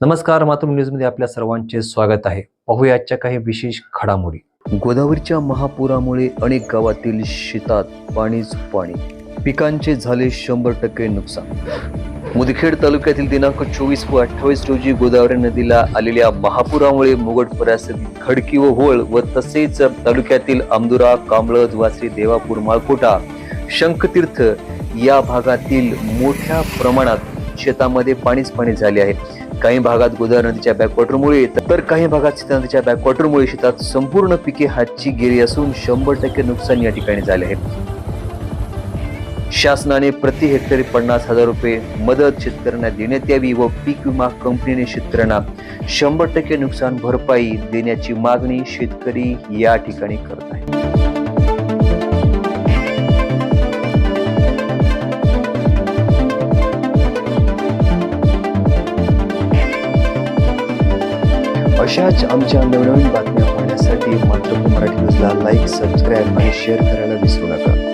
नमस्कार मातृ न्यूजमध्ये आपल्या सर्वांचे स्वागत आहे. पाहूया आजच्या काही विशेष घडामोडी. गोदावरीच्या महापुरामुळे अनेक गावातील शेतात पाणीच पाणी पिकांचे झाले शंभर टक्के नुकसान. मुदखेड तालुक्यातील दिनांक चोवीस व अठ्ठावीस रोजी गोदावरी नदीला आलेल्या महापुरामुळे मुगड परिसरात खडकी व होळ व तसेच तालुक्यातील आमदुरा कांबळज वासरी देवापूर माळकोटा शंखतीर्थ या भागातील मोठ्या प्रमाणात शेतामध्ये पाणीच पाणी झाले आहे. काही भागात गोदावरी नदीच्या बॅकवॉटरमुळे तर काही भागात सीता नदीच्या बॅकवॉटरमुळे शेतात संपूर्ण पिके हातची गेली असून शंभर टक्के नुकसान या ठिकाणी झाले आहे. शासनाने प्रति हेक्टरी पन्नास हजार रुपये मदत शेतकऱ्यांना देण्यात यावी व पीक विमा कंपनीने शेतकऱ्यांना शंभर टक्के नुकसान भरपाई देण्याची मागणी शेतकरी या ठिकाणी करत आहे अशाच आमच्या नवनवीन बातम्या पाहण्यासाठी मातृभूमी मराठी न्यूजला लाईक सबस्क्राईब आणि शेअर करायला विसरू नका.